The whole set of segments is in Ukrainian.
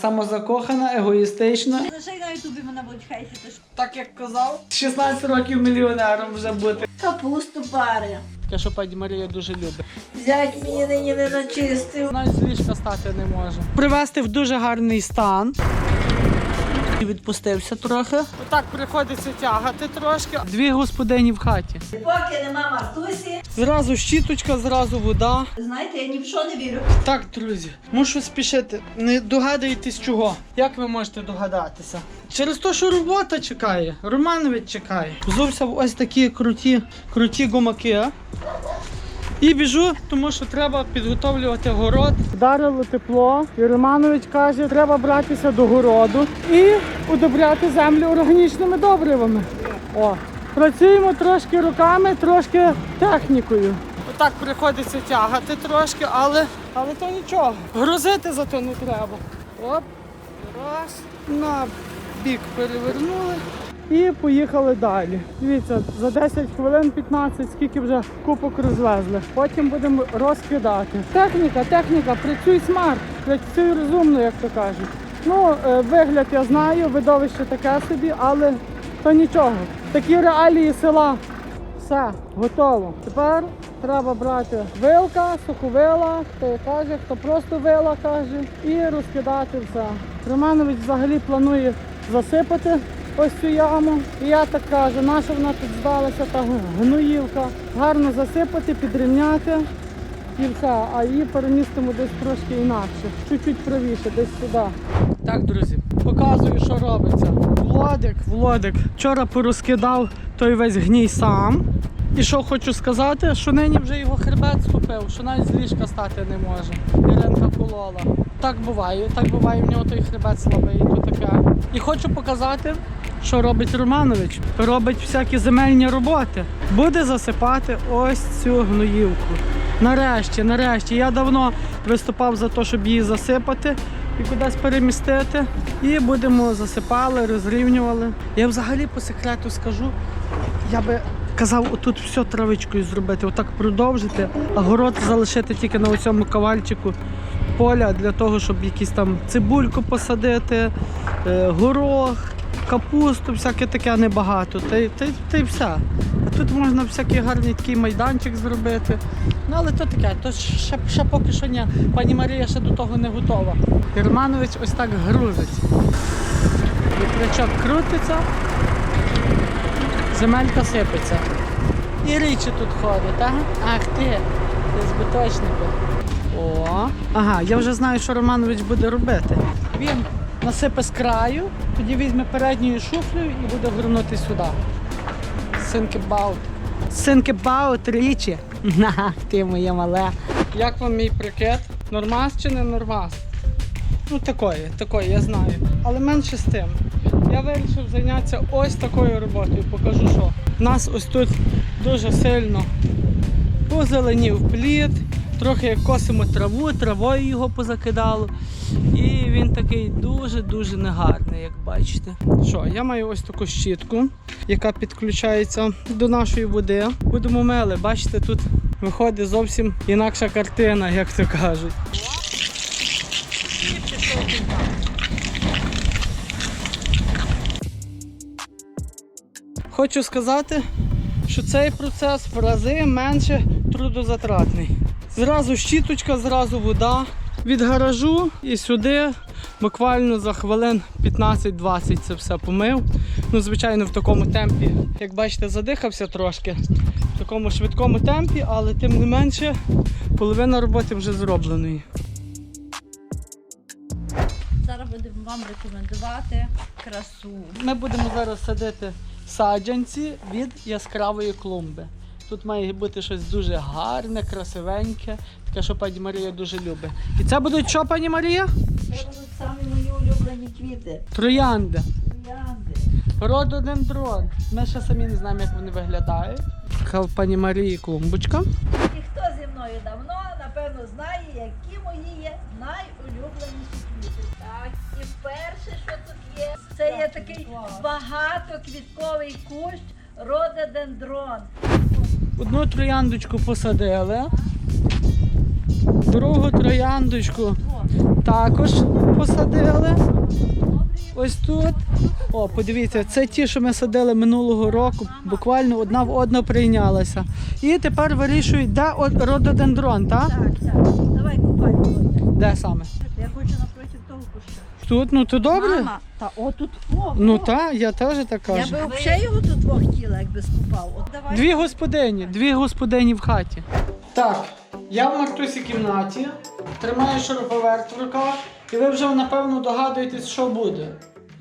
самозакохана, егоїстична. Лише на ютубі мене будуть хейтити. Так як казав, 16 років мільйонером вже бути. Капусту пари. Таке, що пані Марія дуже любить. Зять мені нині не начистив. Навіть з ліжка стати не може. Привести в дуже гарний стан. І Відпустився трохи. Отак приходиться тягати трошки. Дві господині в хаті. Поки нема Мартусі. Зразу щіточка, зразу вода. Знаєте, я ні в що не вірю. Так, друзі, мушу спішити. Не догадуєтесь чого. Як ви можете догадатися? Через те, що робота чекає, Романович чекає. Взувся в ось такі круті, круті гумаки. І біжу, тому що треба підготовлювати город. Вдарило тепло, і Романович каже, треба братися до городу і удобряти землю органічними добривами. О, працюємо трошки руками, трошки технікою. Отак приходиться тягати трошки, але, але то нічого. Грузити зато не треба. Оп, раз, на бік перевернули. І поїхали далі. Дивіться, за 10 хвилин 15, скільки вже купок розвезли. Потім будемо розкидати. Техніка, техніка, працюй смарт, працюй розумно, як то кажуть. Ну, е, вигляд я знаю, видовище таке собі, але то нічого. Такі реалії села. Все, готово. Тепер треба брати вилка, суховила, хто каже, хто просто вила каже, і розкидати все. Романович взагалі планує засипати ось цю яму. І я так кажу, наша вона тут здалася, та гноївка. Гарно засипати, підрівняти і все, а її перемістимо десь трошки інакше, чуть-чуть правіше, десь сюди. Так, друзі, показую, що робиться. Владик, Владик, вчора порозкидав той весь гній сам. І що хочу сказати, що нині вже його хребет схопив, що навіть з ліжка стати не може. Іринка колола. Так буває, так буває, в нього той хребет слабий, то таке. І хочу показати, що робить Романович. Робить всякі земельні роботи. Буде засипати ось цю гноївку. Нарешті, нарешті. Я давно виступав за те, щоб її засипати і кудись перемістити. І будемо засипали, розрівнювали. Я взагалі по секрету скажу, я би казав отут все травичкою зробити, отак продовжити, а город залишити тільки на цьому ковальчику поля для того, щоб якісь там цибульку посадити, е, горох, капусту, всяке таке небагато. Та, й- та, та й все. А тут можна всякий гарний такий майданчик зробити. Ну але то таке, то ще, ще поки що ні. Пані Марія ще до того не готова. Романович ось так грузить. Вітрячок крутиться, земелька сипеться. І річі тут ходить, так? Ах ти, ти збиточнику. О, ага, я вже знаю, що Романович буде робити. Він насипе з краю, тоді візьме передньою шуфлею і буде вернути сюди. Think about. Think about, річі. Ах ти моє мале. Як вам мій прикет? Нормас чи не нормас? Ну такої, такої, я знаю. Але менше з тим. Я вирішив зайнятися ось такою роботою. Покажу, що. У нас ось тут дуже сильно позеленів плід, трохи як косимо траву, травою його позакидало. І він такий дуже-дуже негарний, як бачите. Що, я маю ось таку щітку, яка підключається до нашої води. Будемо мели, бачите, тут виходить зовсім інакша картина, як то кажуть. Хочу сказати, що цей процес в рази менше трудозатратний. Зразу щіточка, зразу вода від гаражу і сюди буквально за хвилин 15-20 це все помив. Ну, звичайно, в такому темпі, як бачите, задихався трошки, в такому швидкому темпі, але тим не менше половина роботи вже зробленої. Зараз будемо вам рекомендувати красу. Ми будемо зараз садити саджанці від яскравої клумби. Тут має бути щось дуже гарне, красивеньке, таке, що пані Марія дуже любить. І це будуть що, пані Марія? Це будуть самі мої улюблені квіти. Троянди. Троянди. Рододендрон. Ми ще самі не знаємо, як вони виглядають. Така в пані Марії клумбочка. І хто зі мною давно, напевно, знає, які мої є найулюбленіші квіти. Так, і перше, що тут є, це є такий багатоквітковий кущ рододендрон. Одну трояндочку посадили. Другу трояндочку також посадили. Ось тут. О, подивіться, це ті, що ми садили минулого року. Буквально одна в одну прийнялася. І тепер вирішують, де рододендрон, так? Так, так. Давай купай. Де саме? Я хочу куща. Тут, ну то добре. Мама, та отут о, Ну о. так, я теж так Я кажу. би взагалі його тут двох хотіла, якби скупав. От давай. Дві господині, дві господині в хаті. Так, я в Мартусі кімнаті, тримаю шуруповерт в руках, і ви вже напевно догадуєтесь, що буде.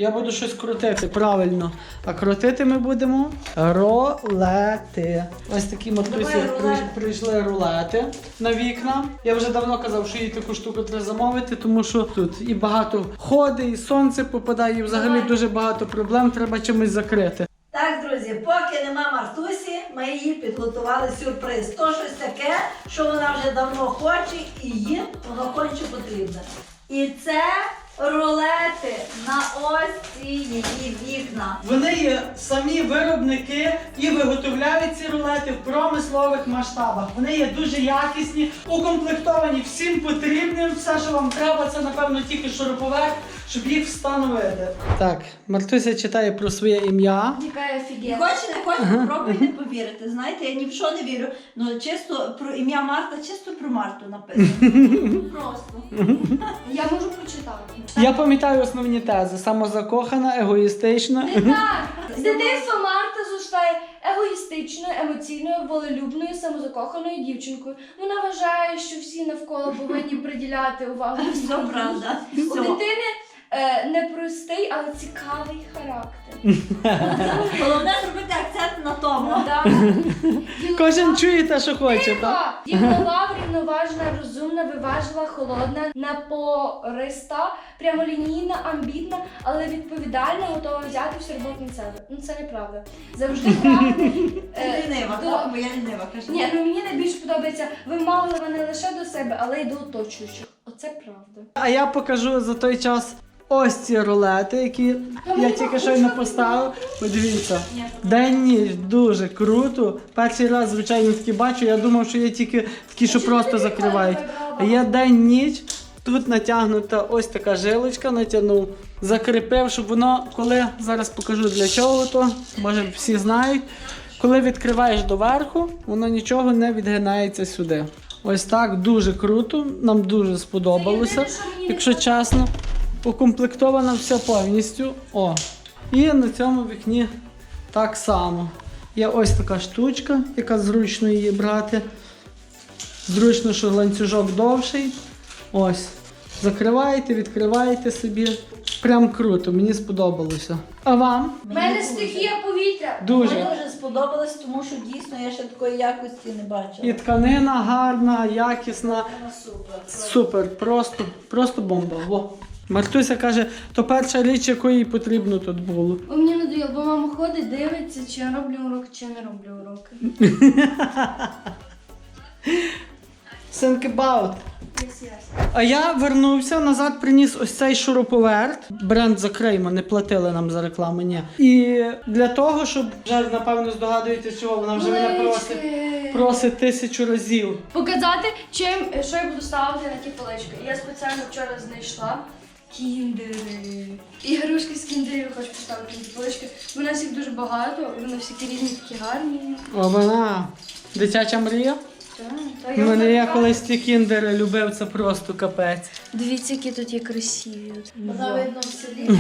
Я буду щось крутити, правильно. А крутити ми будемо ролети. Ось такі прийш- прийшли рулети на вікна. Я вже давно казав, що їй таку штуку треба замовити, тому що тут і багато ходи, і сонце попадає, і взагалі дуже багато проблем, треба чимось закрити. Так, друзі, поки нема Мартусі, ми їй підготували сюрприз. То щось таке, що вона вже давно хоче, і їм воно конче потрібне. І це рулети на ось ці її вікна. Вони є самі виробники і виготовляють ці рулети в промислових масштабах. Вони є дуже якісні, укомплектовані всім потрібним. Все, що вам треба, це напевно тільки шуруповерт, щоб їх встановити. Так, Мартуся читає про своє ім'я. Яка офігенна. Хоч не хоч, попробуйте повірити. Знаєте, я ні в що не вірю. Ну чисто про ім'я Марта, чисто про Марту написано. Просто. Я можу прочитати. Я пам'ятаю основні тези: самозакохана, егоїстична. Так. З дитинства Марта зростає егоїстичною, емоційною, волелюбною, самозакоханою дівчинкою. Вона вважає, що всі навколо повинні приділяти увагу. Все правда. У дитини е, непростий, але цікавий характер. Головне зробити акцент на тому. Да. Кожен чує те, що хоче, так? Ділова, врівноважена, розумна, виважила, холодна, напориста, прямолінійна, амбітна, але відповідальна, готова взяти всю роботу на себе. Ну це неправда. Завжди прагне. е, Лінива, до- так? Бо я лінива, кажу. Ні, ну мені найбільше подобається вимаглива не лише до себе, але й до оточуючих. Оце правда. А я покажу за той час ось ці рулети, які я тільки що й не поставив. Подивіться. День ніч дуже круто. Перший раз, звичайно, такі бачу. Я думав, що є тільки такі, що просто закривають. А є день ніч. Тут натягнута ось така жилочка, натягнув, закріпив, щоб воно, коли зараз покажу для чого то, може всі знають. Коли відкриваєш доверху, воно нічого не відгинається сюди. Ось так дуже круто. Нам дуже сподобалося, якщо чесно. Укомплектована все повністю. О. І на цьому вікні так само. Є ось така штучка, яка зручно її брати. Зручно, що ланцюжок довший. Ось. Закриваєте, відкриваєте собі. Прям круто, мені сподобалося. А вам? У мене стихія повітря. Дуже. Мені дуже сподобалось, тому що дійсно я ще такої якості не бачила. І тканина гарна, якісна. Супер. Супер, просто, просто бомба. Во. Мартуся каже, то перша річ, якої потрібно тут було. Бо мені надоїло, бо мама ходить, дивиться, чи я роблю уроки, чи я не роблю уроки. Think about. Yes, yes. А я вернувся назад, приніс ось цей шуруповерт. Бренд закриємо, не платили нам за рекламу, ні. І для того, щоб вже напевно здогадуєтеся, чого вона вже мене просить, просить тисячу разів. Показати, чим, що я буду ставити на ті полички. Я спеціально вчора знайшла кіндери. Ігрушки з кіндерів хочу поставити полички. У нас їх дуже багато, вони всі різні такі гарні. О, вона. Дитяча мрія. Так, Мене я колись ті кіндери любив, це просто капець. Дивіться, які тут є красиві. Вона видно в селі.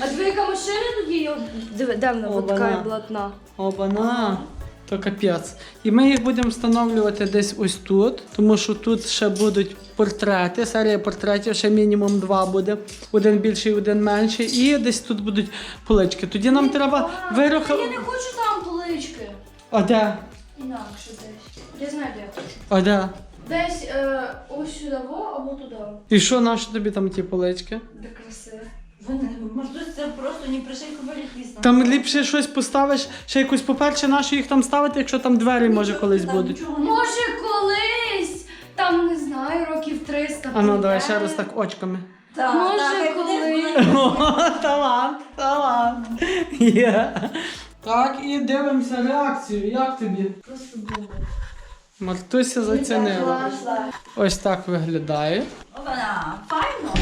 А диви, яка машина тут є? Диви, де вона? Така блатна. Обана. То капець. І ми їх будемо встановлювати десь ось тут, тому що тут ще будуть портрети. Серія портретів ще мінімум два буде. Один більший, один менший. І десь тут будуть полички. Тоді нам треба вирухати. Я не хочу там полички. А де? Інакше десь. Я знаю, де я хочу. А де? Десь е, ось сюди або туди. І що наші тобі там ті полички? Де красиво. Вони, Мартусь, це просто ні при шийку виліт Там ліпше щось поставиш, ще якусь, по-перше, нашу їх там ставити, якщо там двері може колись будуть. Може колись, там не знаю, років 300. А ну давай ще раз так очками. Так, Може, так, хай коли- буде, О, талант, талант. Є. Так, і дивимося реакцію. Як тобі? Просто бомба. Мартуся зацінила. Ось так виглядає. Вона файно.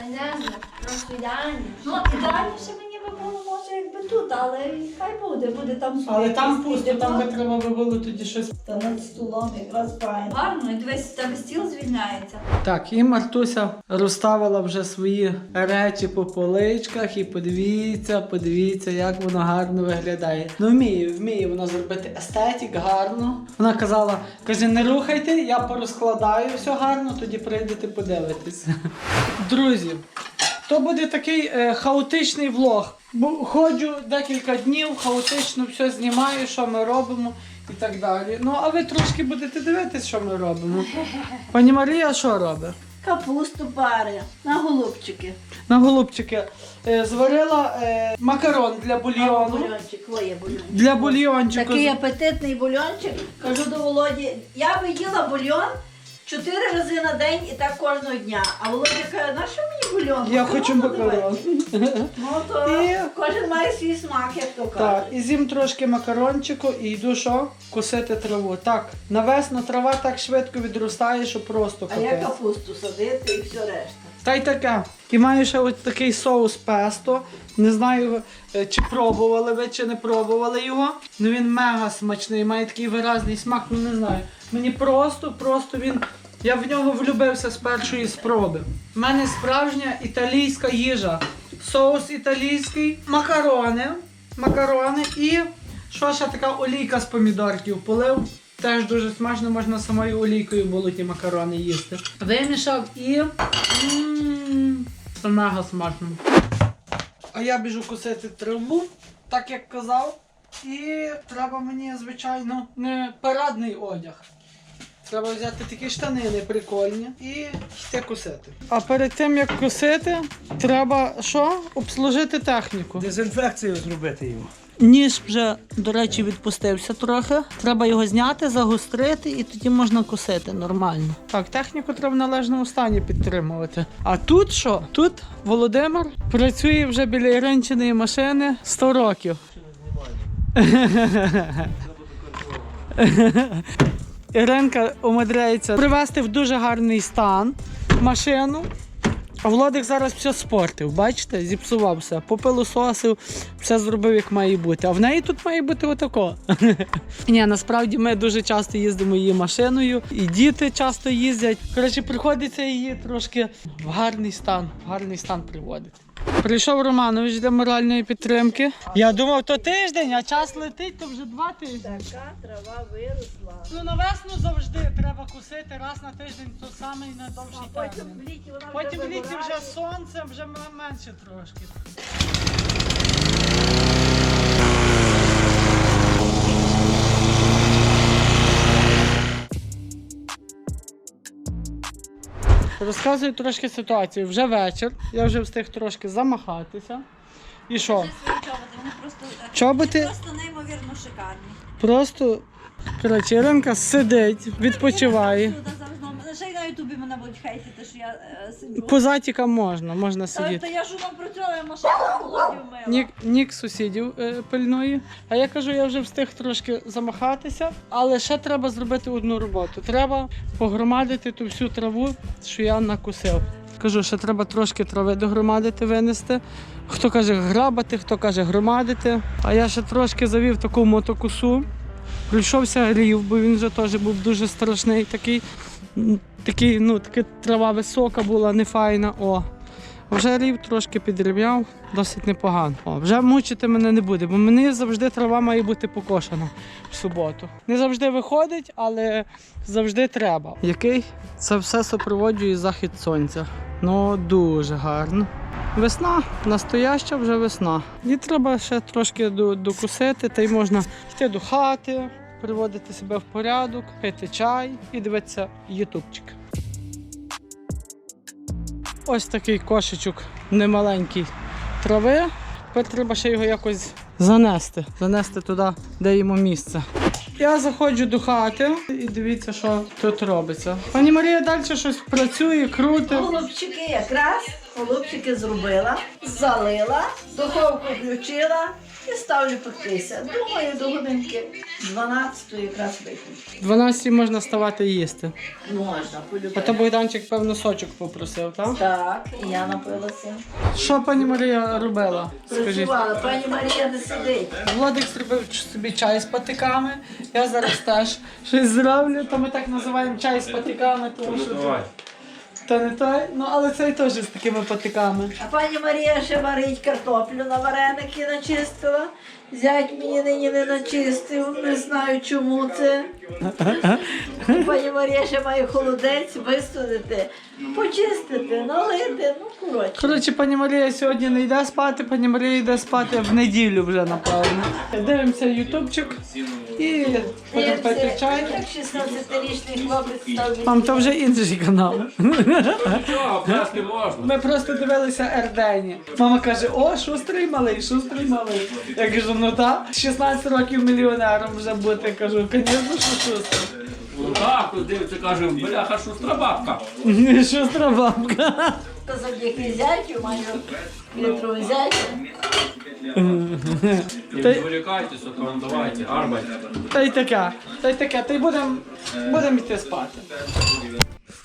Понятно, просто ідеально. Ну, ідеальніше мені би було, може, якби тут, але хай буде, буде там собі. Але там якийсь пусто, там би треба би було тоді щось. Та над столом якраз файно. Гарно, і дивись, тебе стіл звільняється. Так, і Мартуся розставила вже свої речі по поличках, і подивіться, подивіться, як воно гарно виглядає. Ну вміє, вміє вона зробити естетик гарно. Вона казала: каже, не рухайте, я порозкладаю все гарно, тоді прийдете подивитись. Друзі, то буде такий е, хаотичний влог. Бо ходжу декілька днів, хаотично все знімаю, що ми робимо і так далі. Ну, а ви трошки будете дивитись, що ми робимо. Пані Марія що робить? Капусту пари на голубчики. На голубчики е, зварила е, макарон для бульйону. Бульончик, твоє бульончик. Для бульйончику. Такий апетитний бульончик. Кажу до Володі, я би їла бульон чотири рази на день і так кожного дня. А Володя каже, на що мені бульон? Я хочу подавай». макарон. Ну то І- кожен має свій смак, як то Так, кажуть. і з'їм трошки макарончику і йду що? Косити траву. Так, на весну трава так швидко відростає, що просто А я капець. капусту садити і все решта. Та й таке. І маю ще от такий соус песто. Не знаю, е, чи пробували ви, чи не пробували його. Ну він мега смачний, має такий виразний смак, ну не знаю. Мені просто, просто він. Я в нього влюбився з першої спроби. У мене справжня італійська їжа. Соус італійський, макарони. Макарони і що ще така олійка з помідорків полив. Теж дуже смачно, можна самою олійкою було ті макарони їсти. Вимішав і. М, Це мега смачно. А я біжу косити траву, так як казав. І треба мені, звичайно, не парадний одяг. Треба взяти такі штанини прикольні і йти косити. А перед тим як косити, треба що? Обслужити техніку. Дезінфекцію зробити йому. Ніж вже, до речі, відпустився трохи. Треба його зняти, загострити і тоді можна косити нормально. Так, техніку треба в належному стані підтримувати. А тут що? Тут Володимир працює вже біля Іринчиної машини 100 років. Іринка умудряється привести в дуже гарний стан машину. А Владик зараз все спортив, бачите, зіпсував все, попилососив, все зробив як має бути. А в неї тут має бути отако. Ні, насправді ми дуже часто їздимо її машиною, і діти часто їздять. Коротше, приходиться її трошки в гарний стан, в гарний стан приводити. Прийшов Романович для моральної підтримки. Я думав, то тиждень, а час летить, то вже два тижні. Така трава виросла. Ну на весну завжди треба кусити раз на тиждень, то самий найдовший А потім термін. в літі вона Потім в літі вже сонце, вже менше трошки. Розказую трошки ситуацію. Вже вечір, я вже встиг трошки замахатися. І що? Вони просто, Чоботи просто неймовірно шикарні. просто. Коротше, Іринка сидить, відпочиває. Завжди- Ще й на ютубі мене будуть хейтити, що я е, сиджу. Позатіка можна, можна Та, сидіти. та я ж воно працювала, я машину холодів мила. Нік, нік сусідів е, пильнує. А я кажу, я вже встиг трошки замахатися, але ще треба зробити одну роботу. Треба погромадити ту всю траву, що я накусив. Кажу, ще треба трошки трави догромадити, винести. Хто каже грабати, хто каже громадити. А я ще трошки завів таку мотокусу. Прийшовся рів, бо він вже теж був дуже страшний такий. Такий, ну, така трава висока була, нефайна. О. Вже рів трошки підрівняв, досить непогано. О, вже мучити мене не буде, бо мені завжди трава має бути покошена в суботу. Не завжди виходить, але завжди треба. Який це все супроводжує захід сонця. Ну, дуже гарно. Весна, настояща вже весна. І треба ще трошки докусити, та й можна йти до хати, приводити себе в порядок, пити чай і дивитися ютубчик. Ось такий кошечок немаленький трави. Тепер треба ще його якось занести. Занести туди, де йому місце. Я заходжу до хати і дивіться, що тут робиться. Пані Марія далі щось працює, крутить. Голубчики якраз Голубчики зробила, залила, духовку включила і ставлю пектися. Думаю, до годинки 12 якраз виключу. 12 можна ставати їсти. Можна, А то полюбити. Богданчик, певно, сочок попросив, так? Так, і я напилася. Що пані Марія робила? Скажіть. Працювала, пані Марія не сидить. Владик зробив собі чай з патиками. Я зараз теж щось зроблю, то ми так називаємо чай з патиками, тому що це, то не той. Ну але цей теж з такими патиками. А пані Марія ще варить картоплю на вареники начистила. Зять мені нині не начистив, не знаю чому це. Пані Марія ще має холодець вистудити, почистити, налити, ну коротше. Коротше, пані Марія сьогодні не йде спати, пані Марія йде спати в неділю вже, напевно. Дивимося ютубчик і будемо пити чай. Як 16-річний хлопець став від- Там то вже інший канал. Можна. Ми просто дивилися Ердені. Мама каже: о, шустрий малий, шустрий малий. Я кажу, ну так, 16 років мільйонером вже бути. Кажу, звісно, що шустрий. Ну так, тут дивиться, каже, бляха, шустра бабка. Шустра бабка. Та завдяки зятю маю вітру зятю. Не Та- відволікайтеся, там давайте, арбать. Та й таке, та й таке, та й будемо будем йти спати.